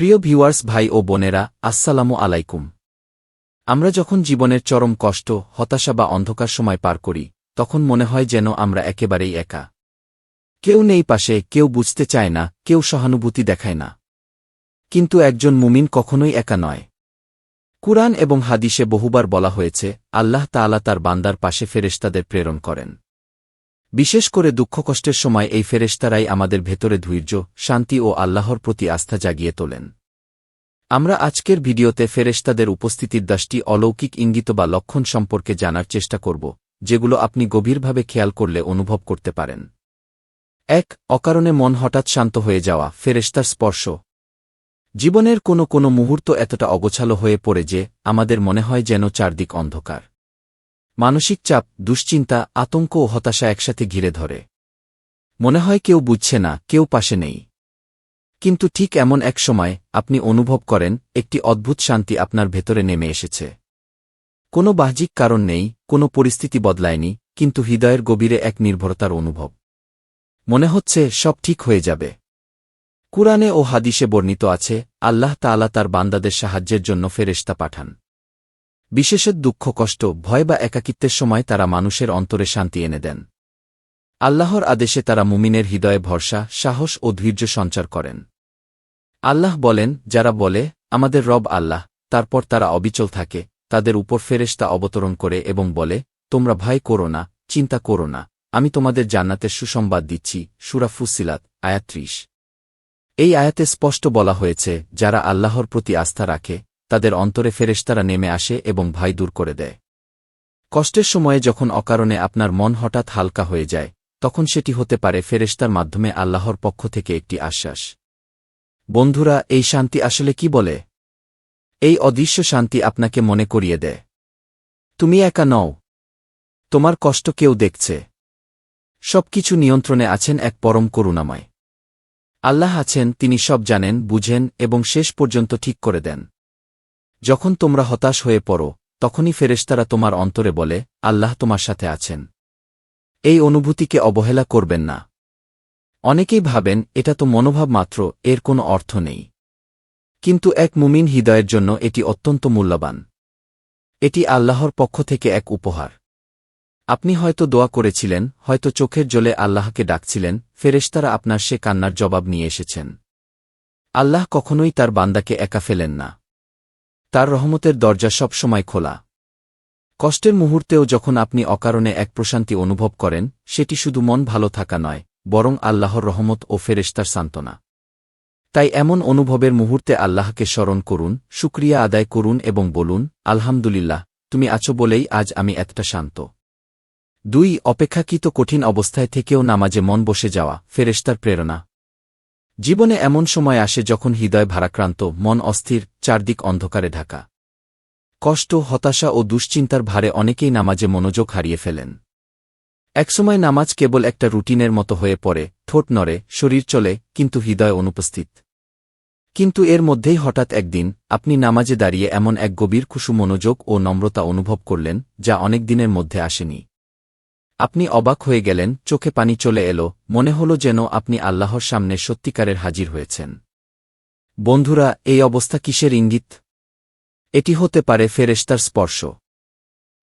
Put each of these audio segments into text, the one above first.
প্রিয় ভিউয়ার্স, ভাই ও বোনেরা, আসসালামু আলাইকুম। আমরা যখন জীবনের চরম কষ্ট, হতাশা বা অন্ধকার সময় পার করি, তখন মনে হয় যেন আমরা একেবারেই একা। কেউ নেই পাশে, কেউ বুঝতে চায় না, কেউ সহানুভূতি দেখায় না। কিন্তু একজন মুমিন কখনোই একা নয়। কুরআন এবং হাদিসে বহুবার বলা হয়েছে, আল্লাহ তাআলা তার বান্দার পাশে ফেরেশতাদের প্রেরণ করেন। বিশেষ করে দুঃখকষ্টের সময় এই ফেরেশতারাই আমাদের ভেতরে ধৈর্য, শান্তি ও আল্লাহর প্রতি আস্থা জাগিয়ে তোলেন। আমরা আজকের ভিডিওতে ফেরেশতাদের উপস্থিতির দাসটি অলৌকিক ইঙ্গিত বা লক্ষণ সম্পর্কে জানার চেষ্টা করব, যেগুলো আপনি গভীরভাবে খেয়াল করলে অনুভব করতে পারেন। এক, অকারণে মন হঠাৎ শান্ত হয়ে যাওয়া, ফেরেশতার স্পর্শ। জীবনের কোনো কোনো মুহূর্ত এতটা অগোছালো হয়ে পড়ে যে, আমাদের মনে হয় যেন চারদিক অন্ধকার। মানসিক চাপ, দুশ্চিন্তা, আতঙ্ক ও হতাশা একসাথে ঘিরে ধরে। মনে হয় কেউ বুঝছে না, কেউ পাশে নেই। কিন্তু ঠিক এমন এক সময় আপনি অনুভব করেন, একটি অদ্ভুত শান্তি আপনার ভেতরে নেমে এসেছে। কোনো বাহ্যিক কারণ নেই, কোনো পরিস্থিতি বদলায়নি, কিন্তু হৃদয়ের গভীরে এক নির্ভরতার অনুভব। মনে হচ্ছে সব ঠিক হয়ে যাবে। কুরআনে ও হাদিসে বর্ণিত আছে, আল্লাহ তাআলা তার বান্দাদের সাহায্যের জন্য ফেরেশতা পাঠান। বিশেষত দুঃখ, কষ্ট, ভয় বা একাকিত্বের সময় তারা মানুষের অন্তরে শান্তি এনে দেন। আল্লাহর আদেশে তারা মুমিনের হৃদয়ে ভরসা, সাহস ও ধৈর্য সঞ্চার করেন। আল্লাহ বলেন, যারা বলে, আমাদের রব আল্লাহ তারপর তারা অবিচল থাকে, তাদের উপর ফেরেশতা অবতরণ করে এবং বলে, তোমরা ভয় করো না, চিন্তা করো না, আমি তোমাদের জান্নাতের সুসংবাদ দিচ্ছি সুরাফুসিলাত আয়াত্রিশ এই আয়াতে স্পষ্ট বলা হয়েছে, যারা আল্লাহর প্রতি আস্থা রাখে তাদের অন্তরে ফেরেশতারা নেমে আসে এবং ভাই দূর করে দেয়। কষ্টের সময়ে যখন অকারণে আপনার মন হঠাৎ হালকা হয়ে যায়, তখন সেটি হতে পারে ফেরেশতার মাধ্যমে আল্লাহর পক্ষ থেকে একটি আশ্বাস। বন্ধুরা, এই শান্তি আসলে কি বলে? এই অদৃশ্য শান্তি আপনাকে মনে করিয়ে দেয়। তুমি একা নও। তোমার কষ্ট কেউ দেখছে। সবকিছু নিয়ন্ত্রণে আছেন এক পরম করুণাময়। আল্লাহ আছেন, তিনি সব জানেন, বুঝেন এবং শেষ পর্যন্ত ঠিক করে দেন। যখন তোমরা হতাশ হয়ে পড়ো, তখনই ফেরেশতারা তোমার অন্তরে বলে, আল্লাহ তোমার সাথে আছেন। এই অনুভূতিকে অবহেলা করবেন না। অনেকেই ভাবেন, এটা তো মনোভাব মাত্র, এর কোনো অর্থ নেই। কিন্তু এক মুমিন হৃদয়ের জন্য এটি অত্যন্ত মূল্যবান। এটি আল্লাহর পক্ষ থেকে এক উপহার। আপনি হয়তো দোয়া করেছিলেন, হয়তো চোখের জলে আল্লাহকে ডাকছিলেন, ফেরেশতারা আপনার সে কান্নার জবাব নিয়ে এসেছেন। আল্লাহ কখনোই তার বান্দাকে একা ফেলেন না। তার রহমতের দরজা সব সময় খোলা। কষ্টের মুহূর্তেও যখন আপনি অকারণে এক প্রশান্তি অনুভব করেন, সেটি শুধু মন ভালো থাকা নয়, বরং আল্লাহর রহমত ও ফেরেশতার সান্ত্বনা। তাই এমন অনুভবের মুহূর্তে আল্লাহকে স্মরণ করুন, শুক্রিয়া আদায় করুন এবং বলুন, আলহামদুলিল্লাহ, তুমি আছো বলেই আজ আমি এতটা শান্ত। দুই, অপেক্ষাকৃত কঠিন অবস্থায় থেকেও নামাজে মন বসে যাওয়া, ফেরেশতার প্রেরণা। জীবনে এমন সময় আসে যখন হৃদয় ভারাক্রান্ত, মন অস্থির, চারদিক অন্ধকারে ঢাকা। কষ্ট, হতাশা ও দুশ্চিন্তার ভারে অনেকেই নামাজে মনোযোগ হারিয়ে ফেলেন। একসময় নামাজ কেবল একটা রুটিনের মতো হয়ে পড়ে, ঠোঁট নড়ে, শরীর চলে, কিন্তু হৃদয় অনুপস্থিত। কিন্তু এর মধ্যেই হঠাৎ একদিন, আপনি নামাজে দাঁড়িয়ে এমন এক গভীর খুশু মনোযোগ ও নম্রতা অনুভব করলেন, যা অনেক দিনের মধ্যে আসেনি। আপনি অবাক হয়ে গেলেন, চোখে পানি চলে এলো, মনে হল যেন আপনি আল্লাহর সামনে সত্যিকারের হাজির হয়েছেন। বন্ধুরা, এই অবস্থা কিসের ইঙ্গিত? এটি হতে পারে ফেরেশতার স্পর্শ।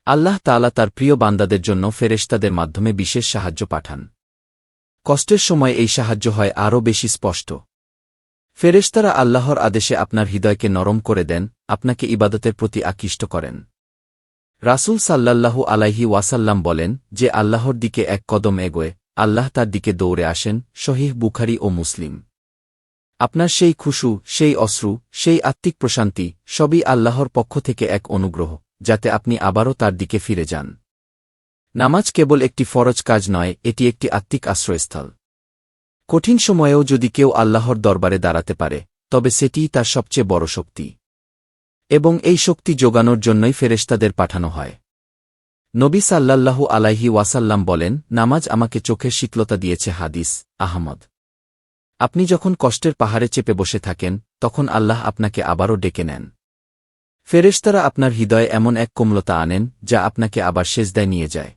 আল্লাহ তাআলা তার প্রিয় বান্দাদের জন্য ফেরেশতাদের মাধ্যমে বিশেষ সাহায্য পাঠান। কষ্টের সময় এই সাহায্য হয় আরও বেশি স্পষ্ট। ফেরেশতারা আল্লাহর আদেশে আপনার হৃদয়কে নরম করে দেন, আপনাকে ইবাদতের প্রতি আকৃষ্ট করেন। রাসূল সাল্লাল্লাহু আলাইহি ওয়াসাল্লাম বলেন যে আল্লাহর দিকে এক কদম এগোয়, আল্লাহ তার দিকে দৌড়ে আসেন শহীহ বুখারি ও মুসলিম। আপনার সেই খুশু, সেই অশ্রু, সেই আত্মিক প্রশান্তি, সবই আল্লাহর পক্ষ থেকে এক অনুগ্রহ, যাতে আপনি আবারও তার দিকে ফিরে যান। নামাজ কেবল একটি ফরজ কাজ নয়, এটি একটি আত্মিক আশ্রয়স্থল। কঠিন সময়েও যদি কেউ আল্লাহর দরবারে দাঁড়াতে পারে, তবে সেটিই তার সবচেয়ে বড় শক্তি। এবং এই শক্তি যোগানোর জন্যই ফেরেশতাদের পাঠানো হয়। নবী সাল্লাল্লাহু আলাইহি ওয়াসাল্লাম বলেন, নামাজ আমাকে চোখের শীতলতা দিয়েছে হাদিস, আহমদ। আপনি যখন কষ্টের পাহাড়ে চেপে বসে থাকেন, তখন আল্লাহ আপনাকে আবারও ডেকে নেন। ফেরেশতারা আপনার হৃদয়ে এমন এক কোমলতা আনেন, যা আপনাকে আবার সেজদায় নিয়ে যায়।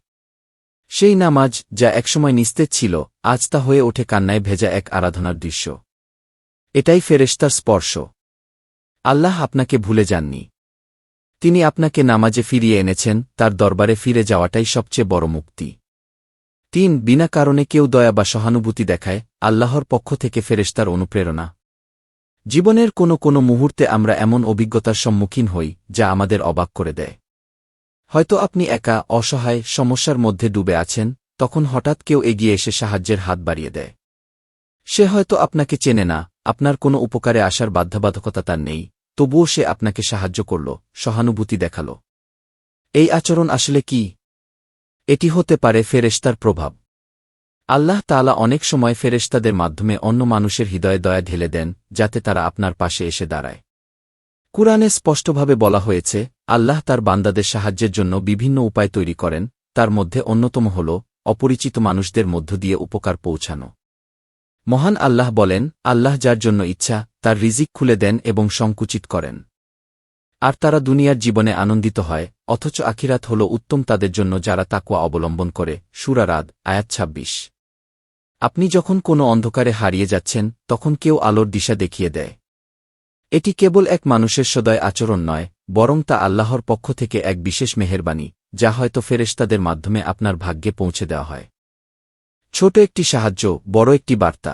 সেই নামাজ, যা একসময় নিস্তেজ ছিল, আজ তা হয়ে ওঠে কান্নায় ভেজা এক আরাধনার দৃশ্য। এটাই ফেরেশতার স্পর্শ। আল্লাহ আপনাকে ভুলে যাননি। তিনি আপনাকে নামাজে ফিরিয়ে এনেছেন, তার দরবারে ফিরে যাওয়াটাই সবচেয়ে বড় মুক্তি। তিন, বিনা কারণে কেউ দয়া বা সহানুভূতি দেখায়, আল্লাহর পক্ষ থেকে ফেরেশতার অনুপ্রেরণা। জীবনের কোনো কোনো মুহূর্তে আমরা এমন অভিজ্ঞতার সম্মুখীন হই, যা আমাদের অবাক করে দেয়। হয়তো আপনি একা, অসহায়, সমস্যার মধ্যে ডুবে আছেন, তখন হঠাৎ কেউ এগিয়ে এসে সাহায্যের হাত বাড়িয়ে দেয়। সে হয়তো আপনাকে চেনে না, আপনার কোনো উপকারে আসার বাধ্যবাধকতা তার নেই, তবুও সে আপনাকে সাহায্য করল, সহানুভূতি দেখাল। এই আচরণ আসলে কি? এটি হতে পারে ফেরেশতার প্রভাব। আল্লাহ তাআলা অনেক সময় ফেরেশতাদের মাধ্যমে অন্য মানুষের হৃদয়ে দয়া ঢেলে দেন, যাতে তারা আপনার পাশে এসে দাঁড়ায়। কুরআনে স্পষ্টভাবে বলা হয়েছে, আল্লাহ তার বান্দাদের সাহায্যের জন্য বিভিন্ন উপায় তৈরি করেন, তার মধ্যে অন্যতম হল, অপরিচিত মানুষদের মধ্য দিয়ে উপকার পৌঁছানো। মহান আল্লাহ বলেন, আল্লাহ যার জন্য ইচ্ছা, তার রিজিক খুলে দেন এবং সংকুচিত করেন। আর তারা দুনিয়ার জীবনে আনন্দিত হয়, অথচ আখিরাত হল উত্তম তাদের জন্য যারা তাকুয়া অবলম্বন করে সুরারাদ আয়াত ছাব্বিশ। আপনি যখন কোনো অন্ধকারে হারিয়ে যাচ্ছেন, তখন কেউ আলোর দিশা দেখিয়ে দেয়। এটি কেবল এক মানুষের সদয় আচরণ নয়, বরং তা আল্লাহর পক্ষ থেকে এক বিশেষ মেহেরবানি যা হয়তো ফেরেশতাদের মাধ্যমে আপনার ভাগ্যে পৌঁছে দেওয়া হয়। ছোট একটি সাহায্য, বড় একটি বার্তা।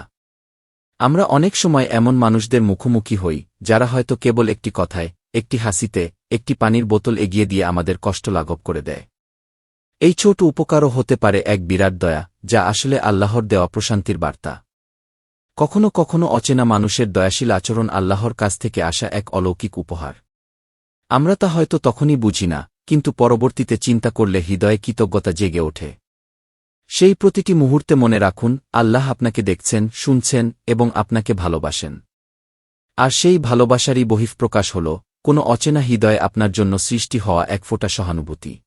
আমরা অনেক সময় এমন মানুষদের মুখোমুখি হই, যারা হয়তো কেবল একটি কথায়, একটি হাসিতে, একটি পানির বোতল এগিয়ে দিয়ে আমাদের কষ্ট লাঘব করে দেয়। এই ছোট উপকারও হতে পারে এক বিরাট দয়া, যা আসলে আল্লাহর দেওয়া প্রশান্তির বার্তা। কখনো কখনো অচেনা মানুষের দয়াশীল আচরণ আল্লাহর কাছ থেকে আসা এক অলৌকিক উপহার। আমরা তা হয়তো তখনই বুঝি না, কিন্তু পরবর্তীতে চিন্তা করলে হৃদয়ে কৃতজ্ঞতা জেগে ওঠে। সেই প্রতিটি মুহূর্তে মনে রাখুন, আল্লাহ আপনাকে দেখছেন, শুনছেন এবং আপনাকে ভালোবাসেন। আর সেই ভালোবাসারই বহিঃপ্রকাশ হল, কোনো অচেনা হৃদয়ে আপনার জন্য সৃষ্টি হওয়া এক ফোঁটা সহানুভূতি।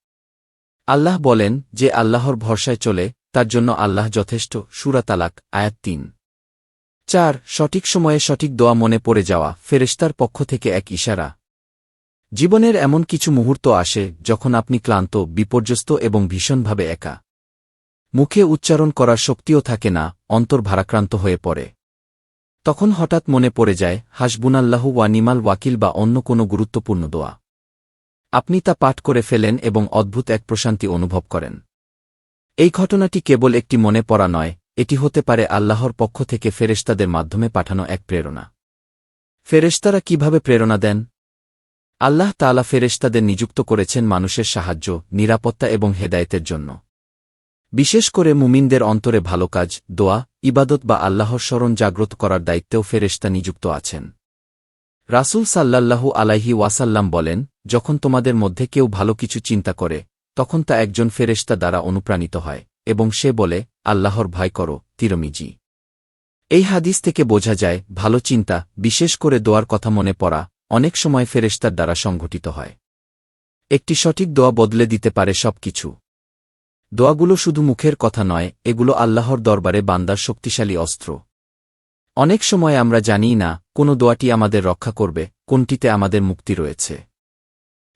আল্লাহ বলেন যে আল্লাহর ভরসায় চলে, তার জন্য আল্লাহ যথেষ্ট সুরাতালাক আয়াত তিন। চার, সঠিক সময়ে সঠিক দোয়া মনে পড়ে যাওয়া, ফেরেশতার পক্ষ থেকে এক ইশারা। জীবনের এমন কিছু মুহূর্ত আসে যখন আপনি ক্লান্ত, বিপর্যস্ত এবং ভীষণভাবে একা। মুখে উচ্চারণ করার শক্তিও থাকে না, অন্তর ভারাক্রান্ত হয়ে পড়ে। তখন হঠাৎ মনে পড়ে যায়, হাসবুনাল্লাহু ওয়া নিমাল ওয়াকিল বা অন্য কোনো গুরুত্বপূর্ণ দোয়া। আপনি তা পাঠ করে ফেলেন এবং অদ্ভুত এক প্রশান্তি অনুভব করেন। এই ঘটনাটি কেবল একটি মনে পড়া নয়, এটি হতে পারে আল্লাহর পক্ষ থেকে ফেরেশতাদের মাধ্যমে পাঠানো এক প্রেরণা। ফেরেশতারা কীভাবে প্রেরণা দেন? আল্লাহ তালা ফেরেশতাদের নিযুক্ত করেছেন মানুষের সাহায্য, নিরাপত্তা এবং হেদায়েতের জন্য। বিশেষ করে মুমিনদের অন্তরে ভালো কাজ, দোয়া, ইবাদত বা আল্লাহর স্মরণ জাগ্রত করার দায়িত্বেও ফেরেশতা নিযুক্ত আছেন। রাসুল সাল্লাল্লাহু আলাইহি ওয়াসাল্লাম বলেন, যখন তোমাদের মধ্যে কেউ ভালো কিছু চিন্তা করে, তখন তা একজন ফেরেশতা দ্বারা অনুপ্রাণিত হয়, এবং সে বলে, আল্লাহর ভয় করো, তিরমিজি। এই হাদিস থেকে বোঝা যায়, ভালো চিন্তা, বিশেষ করে দোয়ার কথা মনে পড়া, অনেক সময় ফেরেশতার দ্বারা সংঘটিত হয়। একটি সঠিক দোয়া বদলে দিতে পারে সব কিছু দোয়াগুলো শুধু মুখের কথা নয়, এগুলো আল্লাহর দরবারে বান্দার শক্তিশালী অস্ত্র। অনেক সময় আমরা জানিই না, কোনো দোয়াটি আমাদের রক্ষা করবে, কোনটিতে আমাদের মুক্তি রয়েছে।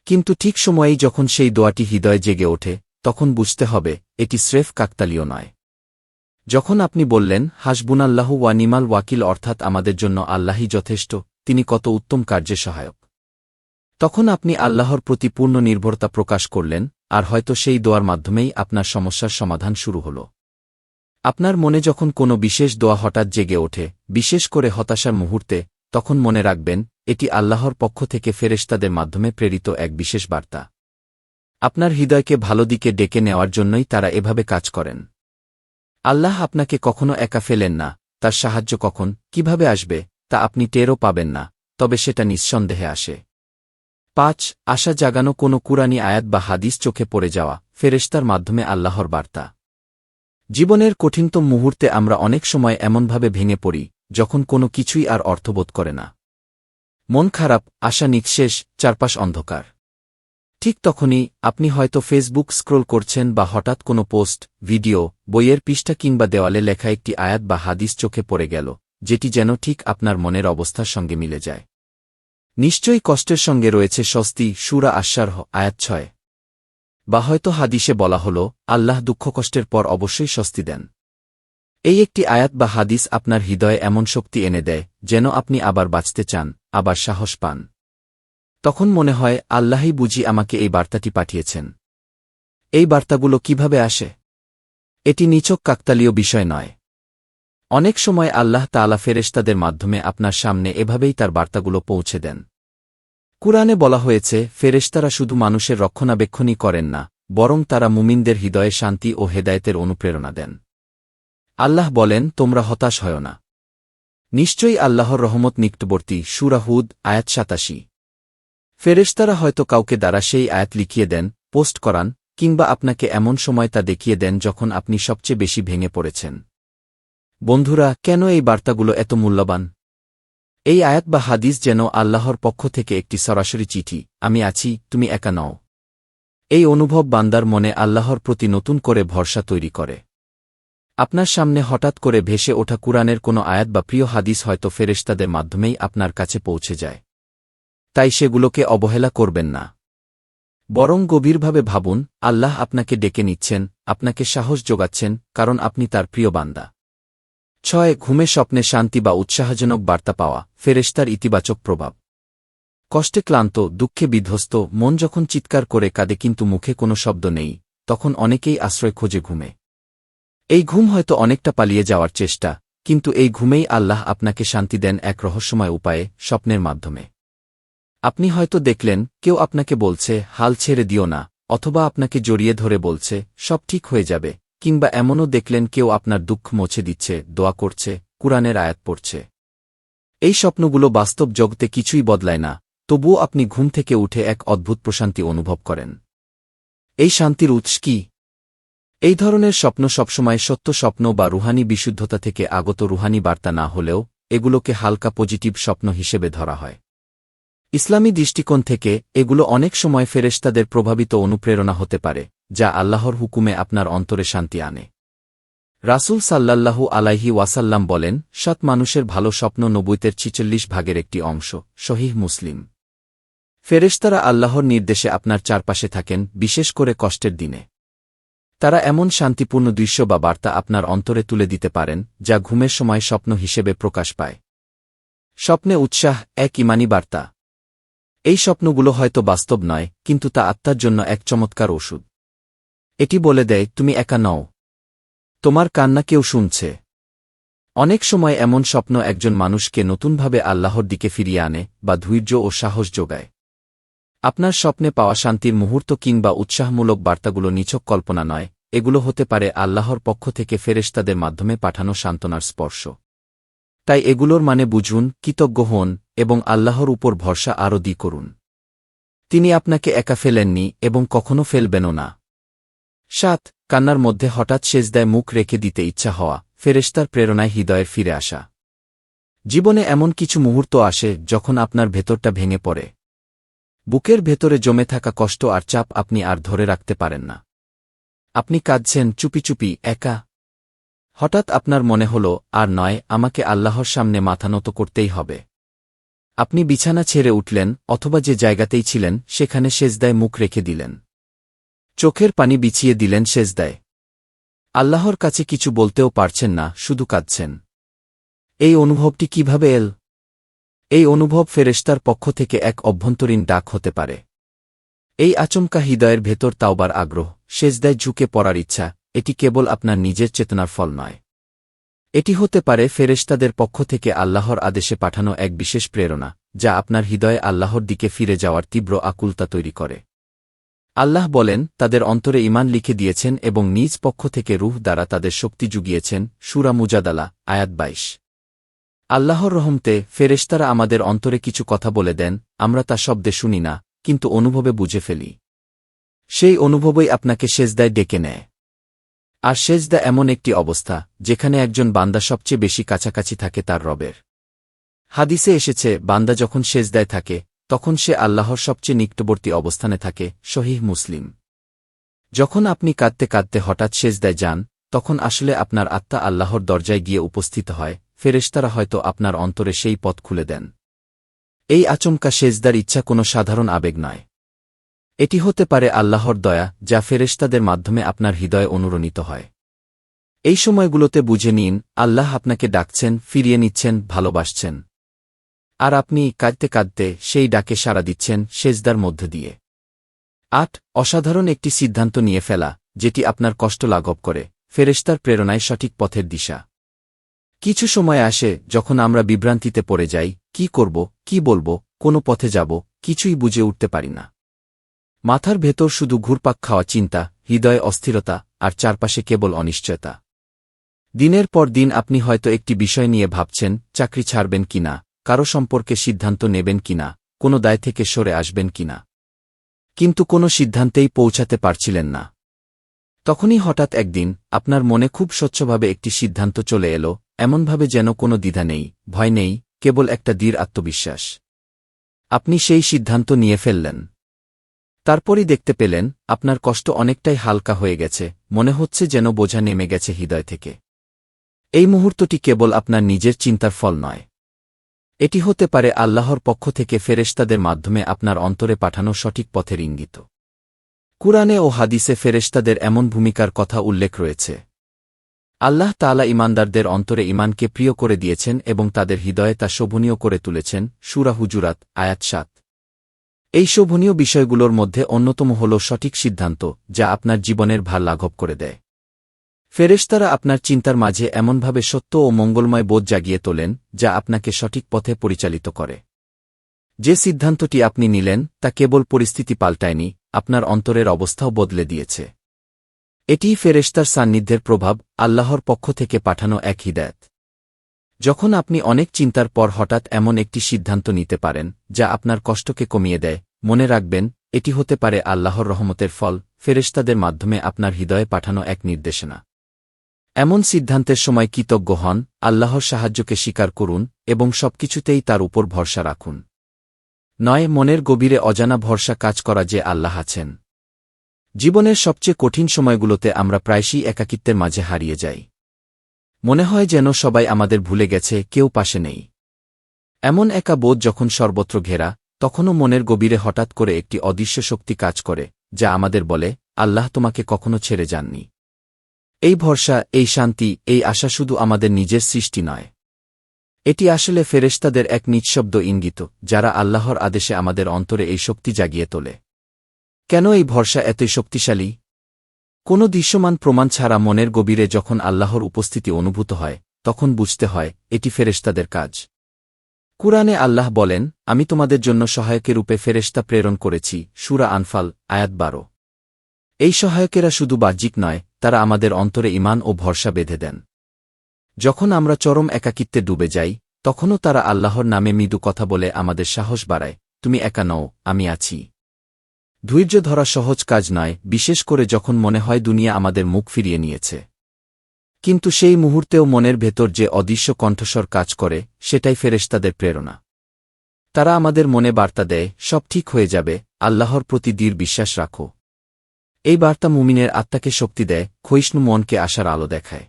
কিন্তু ঠিক সময়েই যখন সেই দোয়াটি হৃদয়ে জেগে ওঠে, তখন বুঝতে হবে, এটি স্রেফ কাকতালীয় নয়। যখন আপনি বললেন, হাসবুনাল্লাহু ওয়া নিমাল ওয়াকিল অর্থাৎ আমাদের জন্য আল্লাহই যথেষ্ট, তিনি কত উত্তম কার্যে সহায়ক। তখন আপনি আল্লাহর প্রতি পূর্ণ নির্ভরতা প্রকাশ করলেন আর হয়তো সেই দোয়ার মাধ্যমেই আপনার সমস্যার সমাধান শুরু হল। আপনার মনে যখন কোনো বিশেষ দোয়া হঠাৎ জেগে ওঠে, বিশেষ করে হতাশার মুহূর্তে, তখন মনে রাখবেন, এটি আল্লাহর পক্ষ থেকে ফেরেশতাদের মাধ্যমে প্রেরিত এক বিশেষ বার্তা। আপনার হৃদয়কে ভালো দিকে ডেকে নেওয়ার জন্যই তারা এভাবে কাজ করেন। আল্লাহ আপনাকে কখনো একা ফেলেন না, তার সাহায্য কখন, কীভাবে আসবে, তা আপনি টেরও পাবেন না, তবে সেটা নিঃসন্দেহে আসে। পাঁচ, আশা জাগানো কোনো কুরানি আয়াত বা হাদিস চোখে পড়ে যাওয়া, ফেরেশতার মাধ্যমে আল্লাহর বার্তা। জীবনের কঠিনতম মুহূর্তে আমরা অনেক সময় এমনভাবে ভেঙে পড়ি, যখন কোনো কিছুই আর অর্থবোধ করে না। মন খারাপ, আশা নিঃশেষ, চারপাশ অন্ধকার। ঠিক তখনই আপনি হয়তো ফেসবুক স্ক্রোল করছেন বা হঠাৎ কোনো পোস্ট, ভিডিও, বইয়ের পৃষ্ঠা কিংবা দেওয়ালে লেখা একটি আয়াত বা হাদিস চোখে পড়ে গেল, যেটি যেন ঠিক আপনার মনের অবস্থার সঙ্গে মিলে যায়। নিশ্চয়ই কষ্টের সঙ্গে রয়েছে স্বস্তি, সুরা আশ্বার আয়াত ছয়। বা হয়তো হাদিসে বলা হল, আল্লাহ দুঃখ কষ্টের পর অবশ্যই স্বস্তি দেন। এই একটি আয়াত বা হাদিস আপনার হৃদয়ে এমন শক্তি এনে দেয়, যেন আপনি আবার বাঁচতে চান, আবার সাহস পান। তখন মনে হয়, আল্লাহই বুঝি আমাকে এই বার্তাটি পাঠিয়েছেন। এই বার্তাগুলো কীভাবে আসে? এটি নিচক কাকতালীয় বিষয় নয়। অনেক সময় আল্লাহ তালা ফেরেশতাদের মাধ্যমে আপনার সামনে এভাবেই তার বার্তাগুলো পৌঁছে দেন। কুরআনে বলা হয়েছে, ফেরেশতারা শুধু মানুষের রক্ষণাবেক্ষণই করেন না, বরং তারা মুমিনদের হৃদয়ে শান্তি ও হেদায়েতের অনুপ্রেরণা দেন। আল্লাহ বলেন, তোমরা হতাশ হয় না। নিশ্চয়ই আল্লাহর রহমত নিকটবর্তী সুরাহুদ আয়াত সাতাশি। ফেরেশতারা হয়তো কাউকে দ্বারা সেই আয়াত লিখিয়ে দেন, পোস্ট করান, কিংবা আপনাকে এমন সময় তা দেখিয়ে দেন যখন আপনি সবচেয়ে বেশি ভেঙে পড়েছেন। বন্ধুরা, কেন এই বার্তাগুলো এত মূল্যবান? এই আয়াত বা হাদিস যেন আল্লাহর পক্ষ থেকে একটি সরাসরি চিঠি, আমি আছি, তুমি একা নও। এই অনুভব বান্দার মনে আল্লাহর প্রতি নতুন করে ভরসা তৈরি করে। আপনার সামনে হঠাৎ করে ভেসে ওঠা কুরআনের কোনো আয়াত বা প্রিয় হাদিস হয়তো ফেরেশতাদের মাধ্যমেই আপনার কাছে পৌঁছে যায়। তাই সেগুলোকে অবহেলা করবেন না। বরং গভীরভাবে ভাবুন, আল্লাহ আপনাকে ডেকে নিচ্ছেন, আপনাকে সাহস যোগাচ্ছেন, কারণ আপনি তার প্রিয় বান্দা। ছয়, ঘুমে স্বপ্নে শান্তি বা উৎসাহজনক বার্তা পাওয়া, ফেরেশতার ইতিবাচক প্রভাব। কষ্টে ক্লান্ত, দুঃখে বিধ্বস্ত, মন যখন চিৎকার করে কাঁদে কিন্তু মুখে কোনো শব্দ নেই, তখন অনেকেই আশ্রয় খোঁজে ঘুমে। এই ঘুম হয়তো অনেকটা পালিয়ে যাওয়ার চেষ্টা, কিন্তু এই ঘুমেই আল্লাহ আপনাকে শান্তি দেন এক রহস্যময় উপায়ে, স্বপ্নের মাধ্যমে। আপনি হয়তো দেখলেন, কেউ আপনাকে বলছে, হাল ছেড়ে দিও না, অথবা আপনাকে জড়িয়ে ধরে বলছে, সব ঠিক হয়ে যাবে। কিংবা এমনও দেখলেন কেউ আপনার দুঃখ মুছে দিচ্ছে, দোয়া করছে, কুরআনের আয়াত পড়ছে। এই স্বপ্নগুলো বাস্তব জগতে কিছুই বদলায় না, তবুও আপনি ঘুম থেকে উঠে এক অদ্ভুত প্রশান্তি অনুভব করেন। এই শান্তির উৎস কি? এই ধরনের স্বপ্ন সবসময় সত্য স্বপ্ন বা রুহানি বিশুদ্ধতা থেকে আগত রুহানি বার্তা না হলেও, এগুলোকে হালকা পজিটিভ স্বপ্ন হিসেবে ধরা হয়। ইসলামী দৃষ্টিকোণ থেকে এগুলো অনেক সময় ফেরেশতাদের প্রভাবিত অনুপ্রেরণা হতে পারে। যা আল্লাহর হুকুমে আপনার অন্তরে শান্তি আনে। রাসুল সাল্লাল্লাহু আলাইহি ওয়াসাল্লাম বলেন, সৎ মানুষের ভালো স্বপ্ন নবৈতের ছিচল্লিশ ভাগের একটি অংশ শহীহ মুসলিম। ফেরেশতারা আল্লাহর নির্দেশে আপনার চারপাশে থাকেন, বিশেষ করে কষ্টের দিনে। তারা এমন শান্তিপূর্ণ দৃশ্য বা বার্তা আপনার অন্তরে তুলে দিতে পারেন, যা ঘুমের সময় স্বপ্ন হিসেবে প্রকাশ পায়। স্বপ্নে উৎসাহ, এক ইমানি বার্তা। এই স্বপ্নগুলো হয়তো বাস্তব নয়, কিন্তু তা আত্মার জন্য এক চমৎকার ওষুধ। এটি বলে দেয়, তুমি একা নও। তোমার কান্না কেউ শুনছে। অনেক সময় এমন স্বপ্ন একজন মানুষকে নতুনভাবে আল্লাহর দিকে ফিরিয়ে আনে বা ধৈর্য ও সাহস যোগায়। আপনার স্বপ্নে পাওয়া শান্তির মুহূর্ত কিংবা উৎসাহমূলক বার্তাগুলো নিছক কল্পনা নয়, এগুলো হতে পারে আল্লাহর পক্ষ থেকে ফেরেশতাদের মাধ্যমে পাঠানো সান্ত্বনার স্পর্শ। তাই এগুলোর মানে বুঝুন, কৃতজ্ঞ হন এবং আল্লাহর উপর ভরসা আরও দি করুন। তিনি আপনাকে একা ফেলেননি এবং কখনো ফেলবেনও না। সাত, কান্নার মধ্যে হঠাৎ সেজদায় মুখ রেখে দিতে ইচ্ছা হওয়া, ফেরেশতার প্রেরণায় হৃদয়ের ফিরে আসা। জীবনে এমন কিছু মুহূর্ত আসে যখন আপনার ভেতরটা ভেঙে পড়ে। বুকের ভেতরে জমে থাকা কষ্ট আর চাপ আপনি আর ধরে রাখতে পারেন না। আপনি কাঁদছেন, চুপি চুপি, একা। হঠাৎ আপনার মনে হল, আর নয়, আমাকে আল্লাহর সামনে মাথা নত করতেই হবে। আপনি বিছানা ছেড়ে উঠলেন, অথবা যে জায়গাতেই ছিলেন, সেখানে সেজদায় মুখ রেখে দিলেন। চোখের পানি বিছিয়ে দিলেন সেজদায়। আল্লাহর কাছে কিছু বলতেও পারছেন না, শুধু কাঁদছেন। এই অনুভবটি কীভাবে এল? এই অনুভব ফেরেস্তার পক্ষ থেকে এক অভ্যন্তরীণ ডাক হতে পারে। এই আচমকা হৃদয়ের ভেতর তাওবার আগ্রহ, সেজদায় ঝুঁকে পড়ার ইচ্ছা, এটি কেবল আপনার নিজের চেতনার ফল নয়। এটি হতে পারে ফেরেশতাদের পক্ষ থেকে আল্লাহর আদেশে পাঠানো এক বিশেষ প্রেরণা, যা আপনার হৃদয়ে আল্লাহর দিকে ফিরে যাওয়ার তীব্র আকুলতা তৈরি করে। আল্লাহ বলেন, তাদের অন্তরে ইমান লিখে দিয়েছেন এবং নিজ পক্ষ থেকে রুহ দ্বারা তাদের শক্তি জুগিয়েছেন, সুরা মুজাদালা, আয়াত বাইশ। আল্লাহর রহমতে, ফেরেশতারা আমাদের অন্তরে কিছু কথা বলে দেন, আমরা তা শব্দে শুনি না, কিন্তু অনুভবে বুঝে ফেলি। সেই অনুভবই আপনাকে সেজদায় ডেকে নেয়। আর সেজদা এমন একটি অবস্থা, যেখানে একজন বান্দা সবচেয়ে বেশি কাছাকাছি থাকে তার রবের। হাদিসে এসেছে, বান্দা যখন সেজদায় থাকে তখন সে আল্লাহর সবচেয়ে নিকটবর্তী অবস্থানে থাকে শহীহ মুসলিম। যখন আপনি কাঁদতে কাঁদতে হঠাৎ সেজদায় যান, তখন আসলে আপনার আত্মা আল্লাহর দরজায় গিয়ে উপস্থিত হয়, ফেরেশতারা হয়তো আপনার অন্তরে সেই পথ খুলে দেন। এই আচমকা সেজদার ইচ্ছা কোনো সাধারণ আবেগ নয়। এটি হতে পারে আল্লাহর দয়া, যা ফেরেশতাদের মাধ্যমে আপনার হৃদয়ে অনুরণিত হয়। এই সময়গুলোতে বুঝে নিন, আল্লাহ আপনাকে ডাকছেন, ফিরিয়ে নিচ্ছেন, ভালোবাসছেন। আর আপনি কাঁদতে কাঁদতে সেই ডাকে সাড়া দিচ্ছেন সেজদার মধ্য দিয়ে। আট, অসাধারণ একটি সিদ্ধান্ত নিয়ে ফেলা, যেটি আপনার কষ্ট লাঘব করে, ফেরেশতার প্রেরণায় সঠিক পথের দিশা। কিছু সময় আসে যখন আমরা বিভ্রান্তিতে পড়ে যাই, কি করব, কি বলব, কোনো পথে যাব, কিছুই বুঝে উঠতে পারি না। মাথার ভেতর শুধু ঘুরপাক খাওয়া চিন্তা, হৃদয়ে অস্থিরতা, আর চারপাশে কেবল অনিশ্চয়তা। দিনের পর দিন আপনি হয়তো একটি বিষয় নিয়ে ভাবছেন, চাকরি ছাড়বেন কিনা কারও সম্পর্কে সিদ্ধান্ত নেবেন কিনা, কোনো দায় থেকে সরে আসবেন কিনা। কিন্তু কোনো সিদ্ধান্তেই পৌঁছাতে পারছিলেন না। তখনই হঠাৎ একদিন আপনার মনে খুব স্বচ্ছভাবে একটি সিদ্ধান্ত চলে এলো, এমনভাবে যেন কোনো দ্বিধা নেই, ভয় নেই, কেবল একটা দৃঢ় আত্মবিশ্বাস। আপনি সেই সিদ্ধান্ত নিয়ে ফেললেন। তারপরই দেখতে পেলেন, আপনার কষ্ট অনেকটাই হালকা হয়ে গেছে, মনে হচ্ছে যেন বোঝা নেমে গেছে হৃদয় থেকে। এই মুহূর্তটি কেবল আপনার নিজের চিন্তার ফল নয়। এটি হতে পারে আল্লাহর পক্ষ থেকে ফেরেশতাদের মাধ্যমে আপনার অন্তরে পাঠানো সঠিক পথের ইঙ্গিত। কুরআনে ও হাদিসে ফেরেশতাদের এমন ভূমিকার কথা উল্লেখ রয়েছে। আল্লাহ তালা ইমানদারদের অন্তরে ইমানকে প্রিয় করে দিয়েছেন এবং তাদের হৃদয়ে তা শোভনীয় করে তুলেছেন, সুরা হুজুরাত, আয়াত সাত। এই শোভনীয় বিষয়গুলোর মধ্যে অন্যতম হল সঠিক সিদ্ধান্ত, যা আপনার জীবনের ভার লাঘব করে দেয়। ফেরেশতারা আপনার চিন্তার মাঝে এমনভাবে সত্য ও মঙ্গলময় বোধ জাগিয়ে তোলেন, যা আপনাকে সঠিক পথে পরিচালিত করে। যে সিদ্ধান্তটি আপনি নিলেন, তা কেবল পরিস্থিতি পাল্টায়নি, আপনার অন্তরের অবস্থাও বদলে দিয়েছে। এটিই ফেরেশতার সান্নিধ্যের প্রভাব, আল্লাহর পক্ষ থেকে পাঠানো এক হিদায়ত। যখন আপনি অনেক চিন্তার পর হঠাৎ এমন একটি সিদ্ধান্ত নিতে পারেন, যা আপনার কষ্টকে কমিয়ে দেয়, মনে রাখবেন, এটি হতে পারে আল্লাহর রহমতের ফল, ফেরেশতাদের মাধ্যমে আপনার হৃদয়ে পাঠানো এক নির্দেশনা। এমন সিদ্ধান্তের সময় কৃতজ্ঞ হন, আল্লাহর সাহায্যকে স্বীকার করুন, এবং সবকিছুতেই তার উপর ভরসা রাখুন। নয়, মনের গভীরে অজানা ভরসা কাজ করা যে আল্লাহ আছেন। জীবনের সবচেয়ে কঠিন সময়গুলোতে আমরা প্রায়শই একাকিত্বের মাঝে হারিয়ে যাই। মনে হয় যেন সবাই আমাদের ভুলে গেছে, কেউ পাশে নেই। এমন একা বোধ যখন সর্বত্র ঘেরা, তখনও মনের গভীরে হঠাৎ করে একটি অদৃশ্য শক্তি কাজ করে, যা আমাদের বলে, আল্লাহ তোমাকে কখনো ছেড়ে যাননি। এই ভরসা, এই শান্তি, এই আশা শুধু আমাদের নিজের সৃষ্টি নয়। এটি আসলে ফেরেশতাদের এক নিঃশব্দ ইঙ্গিত, যারা আল্লাহর আদেশে আমাদের অন্তরে এই শক্তি জাগিয়ে তোলে। কেন এই ভরসা এতই শক্তিশালী? কোনো দৃশ্যমান প্রমাণ ছাড়া মনের গভীরে যখন আল্লাহর উপস্থিতি অনুভূত হয়, তখন বুঝতে হয়, এটি ফেরেশতাদের কাজ। কুরআনে আল্লাহ বলেন, আমি তোমাদের জন্য সহায়কের রূপে ফেরেশতা প্রেরণ করেছি সুরা আনফাল, আয়াত বারো। এই সহায়কেরা শুধু বাহ্যিক নয় তারা আমাদের অন্তরে ইমান ও ভরসা বেঁধে দেন। যখন আমরা চরম একাকিত্বে ডুবে যাই, তখনও তারা আল্লাহর নামে মৃদু কথা বলে আমাদের সাহস বাড়ায়, তুমি একা নও, আমি আছি। ধৈর্য ধরা সহজ কাজ নয়, বিশেষ করে যখন মনে হয় দুনিয়া আমাদের মুখ ফিরিয়ে নিয়েছে। কিন্তু সেই মুহূর্তেও মনের ভেতর যে অদৃশ্য কণ্ঠস্বর কাজ করে, সেটাই ফেরেশতাদের প্রেরণা। তারা আমাদের মনে বার্তা দেয়, সব ঠিক হয়ে যাবে, আল্লাহর প্রতি দৃঢ় বিশ্বাস রাখো। এই বার্তা মুমিনের আত্মাকে শক্তি দেয়, ক্ষয়িষ্ণু মনকে আসার আলো দেখায়।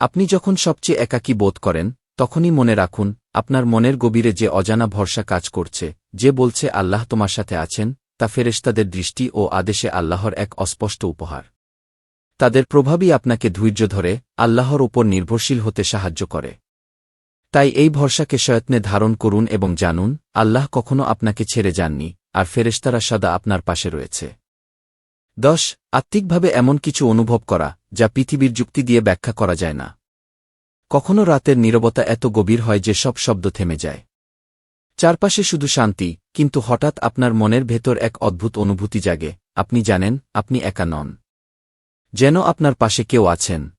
আপনি যখন সবচেয়ে একাকী বোধ করেন, তখনই মনে রাখুন, আপনার মনের গভীরে যে অজানা ভরসা কাজ করছে, যে বলছে আল্লাহ তোমার সাথে আছেন, তা ফেরেশতাদের দৃষ্টি ও আদেশে আল্লাহর এক অস্পষ্ট উপহার। তাদের প্রভাবই আপনাকে ধৈর্য ধরে, আল্লাহর উপর নির্ভরশীল হতে সাহায্য করে। তাই এই ভরসাকে সয়ত্নে ধারণ করুন এবং জানুন, আল্লাহ কখনো আপনাকে ছেড়ে যাননি, আর ফেরেশতারা সদা আপনার পাশে রয়েছে। দশ, আত্মিকভাবে এমন কিছু অনুভব করা, যা পৃথিবীর যুক্তি দিয়ে ব্যাখ্যা করা যায় না। কখনো রাতের নীরবতা এত গভীর হয় যে সব শব্দ থেমে যায়। চারপাশে শুধু শান্তি, কিন্তু হঠাৎ আপনার মনের ভেতর এক অদ্ভুত অনুভূতি জাগে, আপনি জানেন, আপনি একা নন। যেন আপনার পাশে কেউ আছেন।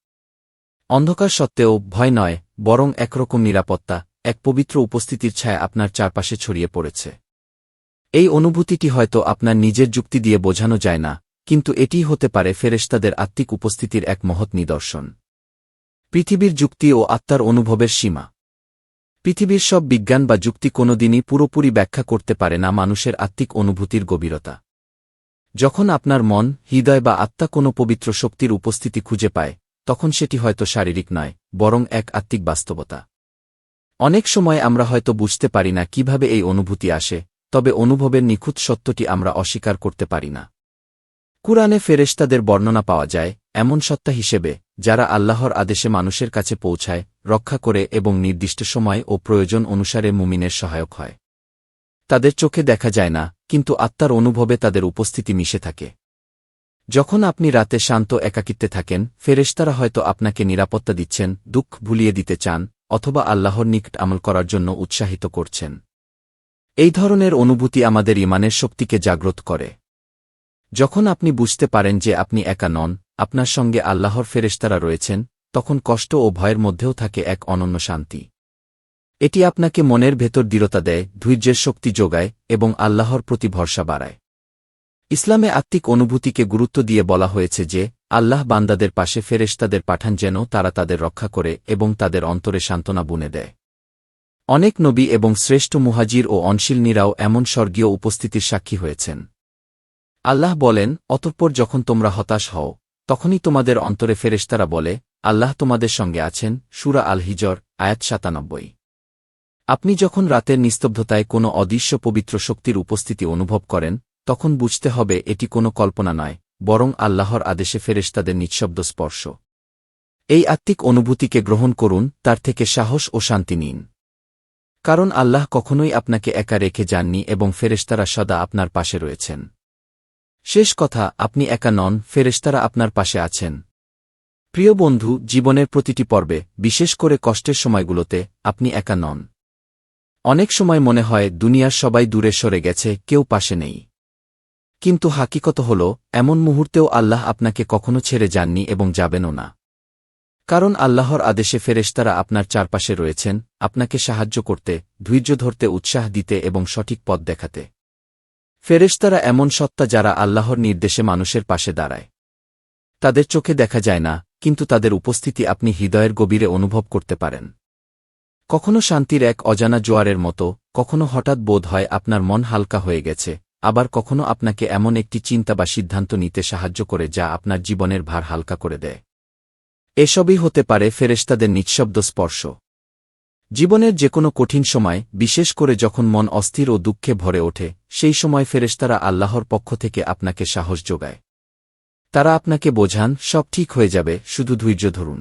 অন্ধকার সত্ত্বেও ভয় নয়, বরং একরকম নিরাপত্তা, এক পবিত্র উপস্থিতির ছায়া আপনার চারপাশে ছড়িয়ে পড়েছে। এই অনুভূতিটি হয়তো আপনার নিজের যুক্তি দিয়ে বোঝানো যায় না কিন্তু এটি হতে পারে ফেরেশতাদের আত্মিক উপস্থিতির এক মহৎ নিদর্শন। পৃথিবীর যুক্তি ও আত্মার অনুভবের সীমা। পৃথিবীর সব বিজ্ঞান বা যুক্তি কোনোদিনই পুরোপুরি ব্যাখ্যা করতে পারে না মানুষের আত্মিক অনুভূতির গভীরতা। যখন আপনার মন, হৃদয় বা আত্মা কোনো পবিত্র শক্তির উপস্থিতি খুঁজে পায়, তখন সেটি হয়তো শারীরিক নয়, বরং এক আত্মিক বাস্তবতা। অনেক সময় আমরা হয়তো বুঝতে পারি না কীভাবে এই অনুভূতি আসে, তবে অনুভবের নিখুঁত সত্যটি আমরা অস্বীকার করতে পারি না। কুরআনে ফেরেশতাদের বর্ণনা পাওয়া যায়, এমন সত্তা হিসেবে, যারা আল্লাহর আদেশে মানুষের কাছে পৌঁছায়, রক্ষা করে এবং নির্দিষ্ট সময় ও প্রয়োজন অনুসারে মুমিনের সহায়ক হয়। তাদের চোখে দেখা যায় না, কিন্তু আত্মার অনুভবে তাদের উপস্থিতি মিশে থাকে। যখন আপনি রাতে শান্ত একাকিত্বে থাকেন, ফেরেশতারা হয়তো আপনাকে নিরাপত্তা দিচ্ছেন, দুঃখ ভুলিয়ে দিতে চান, অথবা আল্লাহর নিকট আমল করার জন্য উৎসাহিত করছেন। এই ধরনের অনুভূতি আমাদের ইমানের শক্তিকে জাগ্রত করে। যখন আপনি বুঝতে পারেন যে আপনি একা নন, আপনার সঙ্গে আল্লাহর ফেরেশতারা রয়েছেন, তখন কষ্ট ও ভয়ের মধ্যেও থাকে এক অনন্য শান্তি। এটি আপনাকে মনের ভেতর দৃঢ়তা দেয়, ধৈর্যের শক্তি যোগায়, এবং আল্লাহর প্রতি ভরসা বাড়ায়। ইসলামে আত্মিক অনুভূতিকে গুরুত্ব দিয়ে বলা হয়েছে যে, আল্লাহ বান্দাদের পাশে ফেরেশতাদের পাঠান যেন তারা তাদের রক্ষা করে এবং তাদের অন্তরে সান্ত্বনা বুনে দেয়। অনেক নবী এবং শ্রেষ্ঠ মুহাজির ও অনশীলনীরাও এমন স্বর্গীয় উপস্থিতির সাক্ষী হয়েছেন। আল্লাহ বলেন, অতঃপর যখন তোমরা হতাশ হও, তখনই তোমাদের অন্তরে ফেরেশতারা বলে, আল্লাহ তোমাদের সঙ্গে আছেন, সুরা আল হিজর আয়াত সাতানব্বই। আপনি যখন রাতের নিস্তব্ধতায় কোনো অদৃশ্য পবিত্র শক্তির উপস্থিতি অনুভব করেন, তখন বুঝতে হবে এটি কোনো কল্পনা নয়, বরং আল্লাহর আদেশে ফেরেশতাদের নিঃশব্দ স্পর্শ। এই আত্মিক অনুভূতিকে গ্রহণ করুন, তার থেকে সাহস ও শান্তি নিন। কারণ আল্লাহ কখনোই আপনাকে একা রেখে যাননি এবং ফেরেশতারা সদা আপনার পাশে রয়েছেন। শেষ কথা, আপনি একা নন, ফেরেশতারা আপনার পাশে আছেন। প্রিয় বন্ধু, জীবনের প্রতিটি পর্বে, বিশেষ করে কষ্টের সময়গুলোতে, আপনি একা নন। অনেক সময় মনে হয়, দুনিয়ার সবাই দূরে সরে গেছে, কেউ পাশে নেই। কিন্তু হাকিকত হল, এমন মুহূর্তেও আল্লাহ আপনাকে কখনো ছেড়ে যাননি এবং যাবেনও না। কারণ আল্লাহর আদেশে ফেরেশতারা আপনার চারপাশে রয়েছেন, আপনাকে সাহায্য করতে, ধৈর্য ধরতে, উৎসাহ দিতে এবং সঠিক পথ দেখাতে। ফেরেশতারা এমন সত্তা যারা আল্লাহর নির্দেশে মানুষের পাশে দাঁড়ায়। তাদের চোখে দেখা যায় না, কিন্তু তাদের উপস্থিতি আপনি হৃদয়ের গভীরে অনুভব করতে পারেন। কখনো শান্তির এক অজানা জোয়ারের মতো, কখনো হঠাৎ বোধ হয় আপনার মন হালকা হয়ে গেছে, আবার কখনো আপনাকে এমন একটি চিন্তা বা সিদ্ধান্ত নিতে সাহায্য করে যা আপনার জীবনের ভার হালকা করে দেয়। এসবই হতে পারে ফেরেশতাদের নিঃশব্দ স্পর্শ। জীবনের যে কোনো কঠিন সময়, বিশেষ করে যখন মন অস্থির ও দুঃখে ভরে ওঠে, সেই সময় ফেরেশতারা আল্লাহর পক্ষ থেকে আপনাকে সাহস যোগায়। তারা আপনাকে বোঝান, সব ঠিক হয়ে যাবে, শুধু ধৈর্য ধরুন।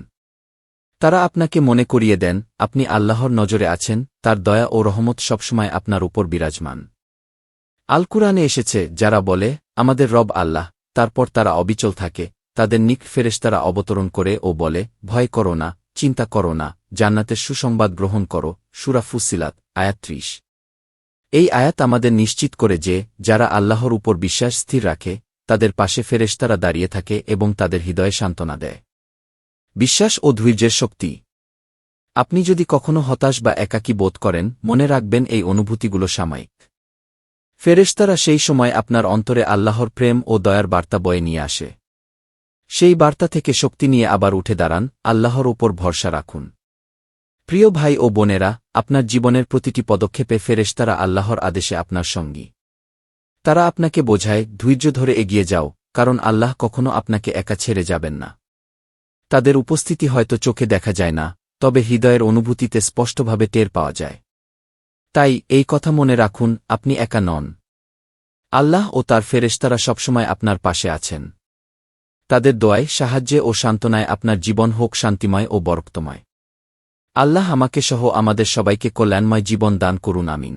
তারা আপনাকে মনে করিয়ে দেন, আপনি আল্লাহর নজরে আছেন, তার দয়া ও রহমত সবসময় আপনার উপর বিরাজমান। আল কুরআনে এসেছে, যারা বলে, আমাদের রব আল্লাহ, তারপর তারা অবিচল থাকে, তাদের নিক ফেরেশতারা অবতরণ করে ও বলে, ভয় করো না, চিন্তা করো না জান্নাতের সুসংবাদ গ্রহণ করো, সুরা ফুসিলাত ত্রিশ। এই আয়াত আমাদের নিশ্চিত করে যে, যারা আল্লাহর উপর বিশ্বাস স্থির রাখে, তাদের পাশে ফেরেশতারা দাঁড়িয়ে থাকে এবং তাদের হৃদয়ে সান্ত্বনা দেয়। বিশ্বাস ও ধৈর্যের শক্তি। আপনি যদি কখনো হতাশ বা একাকী বোধ করেন, মনে রাখবেন এই অনুভূতিগুলো সাময়িক। ফেরেশতারা সেই সময় আপনার অন্তরে আল্লাহর প্রেম ও দয়ার বার্তা বয়ে নিয়ে আসে। সেই বার্তা থেকে শক্তি নিয়ে আবার উঠে দাঁড়ান, আল্লাহর ওপর ভরসা রাখুন। প্রিয় ভাই ও বোনেরা, আপনার জীবনের প্রতিটি পদক্ষেপে ফেরেশতারা আল্লাহর আদেশে আপনার সঙ্গী। তারা আপনাকে বোঝায়, ধৈর্য ধরে এগিয়ে যাও, কারণ আল্লাহ কখনো আপনাকে একা ছেড়ে যাবেন না। তাদের উপস্থিতি হয়তো চোখে দেখা যায় না, তবে হৃদয়ের অনুভূতিতে স্পষ্টভাবে টের পাওয়া যায়। তাই, এই কথা মনে রাখুন, আপনি একা নন। আল্লাহ ও তার ফেরেশতারা সবসময় আপনার পাশে আছেন। তাদের দোয়ায়, সাহায্যে ও সান্ত্বনায় আপনার জীবন হোক শান্তিময় ও বরক্তময়। আল্লাহ আমাকে সহ আমাদের সবাইকে কল্যাণময় জীবন দান করুন আমিন।